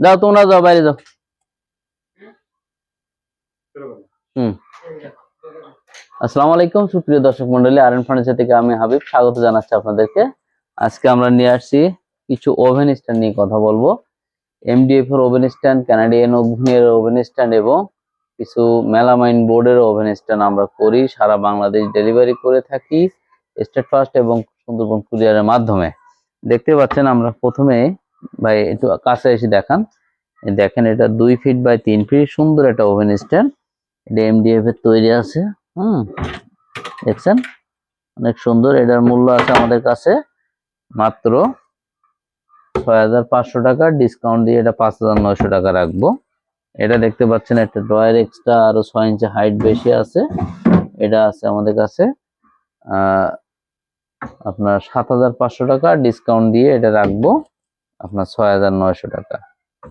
যাও, তোমরা যাও, বাইরে যাও। হুম। আসসালামু আলাইকুম সুপ্রিয় দর্শক মন্ডলী আর এন ফার্নিচার থেকে আমি হাবিব। স্বাগত জানাচ্ছি আপনাদেরকে। আজকে আমরা নিয়ে আসছি কিছু ওভেন স্ট্যান্ড নিয়ে কথা বলব। এমডিএফ এর ওভেন স্ট্যান্ড কানাডিয়ান ওভেনের ওভেন স্ট্যান্ড এবং কিছু মেলামাইন বোর্ডের ওভেন স্ট্যান্ড আমরা করি, সারা বাংলাদেশ ডেলিভারি করে থাকি স্টেট ফার্স্ট এবং সুন্দরবন কুরিয়ারের মাধ্যমে। দেখতে পাচ্ছেন আমরা প্রথমে ভাই, একটু কাছে এসে দেখান। দেখেন, এটা দুই ফিট বাই তিন ফিট সুন্দর একটা ওভেন স্ট্যান্ড এটা এমডিএফ এর তৈরি আছে, হুম? দেখছেন? অনেক সুন্দর, এটার মূল্য আছে আমাদের কাছে মাত্র ছয় হাজার পাঁচশো টাকা। ডিসকাউন্ট দিয়ে এটা পাঁচ হাজার নয়শো টাকা রাখব। এটা দেখতে পাচ্ছেন, একটা ড্রয়ার এক্সট্রা আরও ছয় ইঞ্চি হাইট বেশি আছে। এটা আছে আমাদের কাছে আপনার সাত হাজার পাঁচশো টাকা। ডিসকাউন্ট দিয়ে এটা রাখব। আপনার ছয় হাজার নয়শো টাকা।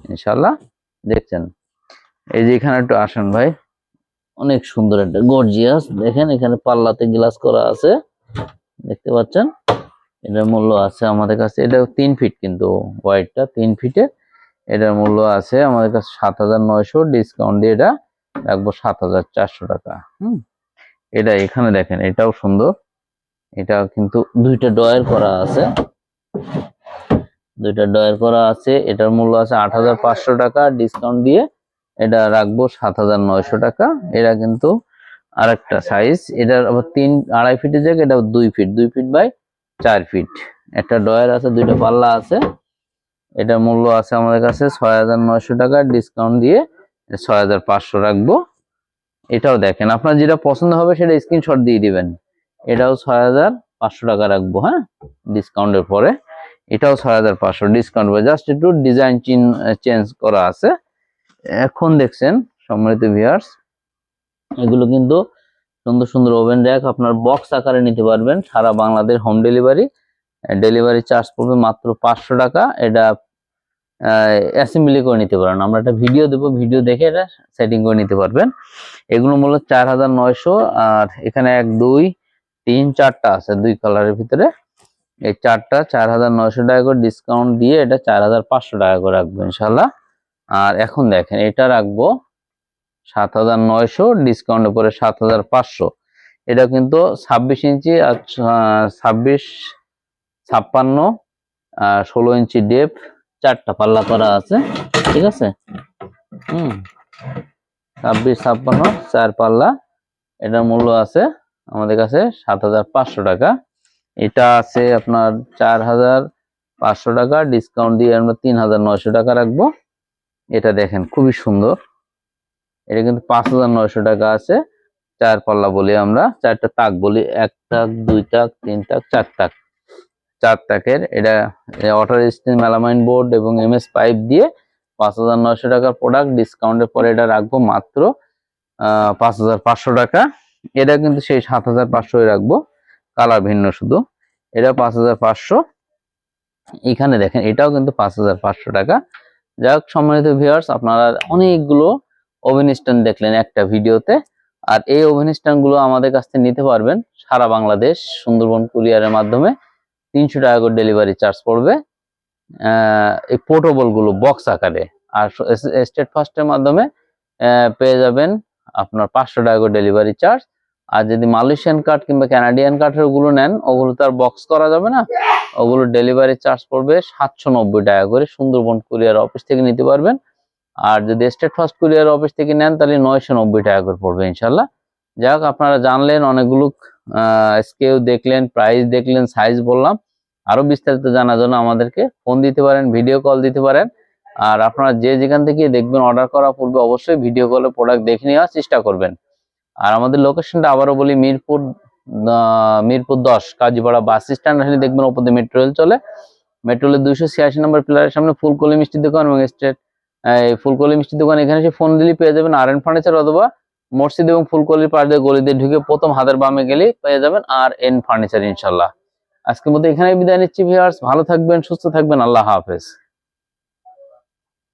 ইনশাল্লাহ দেখছেন। এই যে এখানে একটু আসেন ভাই। অনেক সুন্দর একটা গর্জিয়াস। দেখেন এখানে পাল্লাতে গ্লাস করা আছে। দেখতে পাচ্ছেন? এটার মূল্য আছে আমাদের কাছে। এটা তিন ফিট কিন্তু হোয়াইটটা তিন ফিটে। এটার মূল্য আছে আমাদের কাছে সাত হাজার নয়শো। ডিসকাউন্ট দিয়ে এটা রাখব সাত হাজার চারশো টাকা। হুম? এটা এখানে দেখেন, এটাও সুন্দর। এটা কিন্তু দুইটা ডয়ার করা আছে। দুইটা ডয়ার করা আছে, এটার মূল্য আছে আট হাজার পাঁচশো টাকা ডিসকাউন্ট দিয়ে এটা রাখব সাত হাজার নয়শো টাকা। এটা কিন্তু আরেকটা সাইজ এটার আবার তিন, আড়াই ফিটের জায়গায় এটা দুই ফিট দুই ফিট বাই চার ফিট একটা ডয়ার আছে, দুইটা পাল্লা আছে, এটার মূল্য আছে আমাদের কাছে ছয় হাজার নয়শো টাকা ডিসকাউন্ট দিয়ে ছয় হাজার পাঁচশো রাখব। এটাও দেখেন, আপনার যেটা পছন্দ হবে সেটা স্ক্রিনশট দিয়ে দিবেন। এটাও ছয় হাজার পাঁচশো টাকা রাখব হ্যাঁ? ডিসকাউন্টের পরে। এটাও ছয় হাজার পাঁচশো। ডিসকাউন্ট জাস্ট একটু ডিজাইন চিন চেঞ্জ করা আছে। এখন দেখছেন, সম্মানিত ভিউয়ার্স এগুলো কিন্তু সুন্দর সুন্দর ওভেন র্যাক আপনার বক্স আকারে নিতে পারবেন। সারা Bangladesh home delivery delivery charge পড়বে মাত্র পাঁচশো টাকা। এটা অ্যাসেম্বলি করে নিতে পারেন। আমরা একটা ভিডিও দেবো ভিডিও দেখে এটা সেটিং করে নিতে পারবেন। এগুলো মূল্য চার হাজার নয়শো, আর এখানে এক, দুই, তিন, চারটা আছে, দুই কালারের ভিতরে। এই চারটা চার হাজার নয়শো টাকা করে ডিসকাউন্ট দিয়ে এটা চার হাজার পাঁচশো টাকা করে রাখব ইনশাল্লাহ আর এখন দেখেন, এটা রাখব সাত হাজার নয়শো ডিসকাউন্টের পরে সাত হাজার পাঁচশো। এটা কিন্তু ছাব্বিশ ইঞ্চি আর ছাব্বিশ, ছাপ্পান্ন, আর ষোলো ইঞ্চি ডেপ চারটা পাল্লা করা আছে, ঠিক আছে? হুম, ছাব্বিশ, ছাপ্পান্ন, চার পাল্লা। এটার মূল্য আছে আমাদের কাছে সাত হাজার পাঁচশো টাকা। এটা আছে আপনার চার হাজার পাঁচশো টাকা ডিসকাউন্ট দিয়ে আমরা তিন হাজার নয়শো টাকা রাখব। এটা দেখেন, খুবই সুন্দর। এটা কিন্তু পাঁচ হাজার নয়শো টাকা আছে। চার পাল্লা বলি আমরা, চারটা তাক বলি, এক তাক, দুই তাক, তিন তাক, চার তাক। চার তাকের, এটা ওয়াটার স্টিল মেলামাইন বোর্ড এবং এমএস পাইপ দিয়ে পাঁচ হাজার নয়শো টাকার প্রোডাক্ট ডিসকাউন্টের পরে এটা রাখব মাত্র পাঁচ হাজার পাঁচশো টাকা। এটা কিন্তু সেই সাত হাজার পাঁচশোই রাখব। কালার ভিন্ন শুধু। এটা পাঁচ হাজার পাঁচশো। এখানে দেখেন, এটাও কিন্তু পাঁচ হাজার পাঁচশো টাকা। যাই হোক সম্মানিত ভিউয়ার্স আপনারা অনেকগুলো ওভেন স্ট্যান্ড দেখলেন একটা ভিডিওতে। আর এই ওভেন স্ট্যান্ডগুলো আমাদের কাছ থেকে নিতে পারবেন সারা বাংলাদেশ, সুন্দরবন কুরিয়ারের মাধ্যমে। তিনশো টাকা করে ডেলিভারি চার্জ পড়বে। এই পোর্টেবলগুলো বক্স আকারে। আর স্টেট ফার্স্টের মাধ্যমে পেয়ে যাবেন আপনার পাঁচশো টাকা করে ডেলিভারি চার্জ আর যদি মালয়েশিয়ান কার্ড কিংবা ক্যানাডিয়ান কার্ডের ওগুলো নেন, ওগুলো তো আর বক্স করা যাবে না। ওগুলো ডেলিভারি চার্জ পড়বে সাতশো নব্বই টাকা করে। সুন্দরবন কুরিয়ার অফিস থেকে নিতে পারবেন। আর যদি স্টেট ফার্স্ট কুরিয়ার অফিস থেকে নেন, তাহলে নয়শো নব্বই টাকা করে পড়বে ইনশাল্লাহ যাই হোক, আপনারা জানলেন, অনেকগুলো স্কেউ দেখলেন প্রাইস দেখলেন সাইজ বললাম। আরও বিস্তারিত জানার জন্য আমাদেরকে ফোন দিতে পারেন ভিডিও কল দিতে পারেন। আর আপনারা যে যেখান থেকে দেখবেন অর্ডার করার পূর্বে অবশ্যই ভিডিও কলে প্রোডাক্ট দেখে নেওয়ার চেষ্টা করবেন। আর আমাদের লোকেশনটা আবারও বলি মিরপুর মিরপুর দশ, কাজীপাড়া বাস স্ট্যান্ড আসলে দেখবেন ওপরে মেট্রো রেল চলে। মেট্রো রেলের দুইশো ছিয়াশি নম্বর পিলারের সামনে ফুলকলি মিষ্টির দোকান এবং স্টেট ফুলকলি মিষ্টির দোকান। এখানে এসে ফোন দিলে পেয়ে যাবেন আর এন ফার্নিচার অথবা মসজিদ এবং ফুলকলির পাড় গলি দিয়ে ঢুকে প্রথম হাতের বামে গেলে পেয়ে যাবেন আর এন ফার্নিচার ইনশাল্লাহ। আজকের মধ্যে এখানে বিদায় নিচ্ছি ভিউয়ার্স ভালো থাকবেন, সুস্থ থাকবেন। আল্লাহ হাফেজ।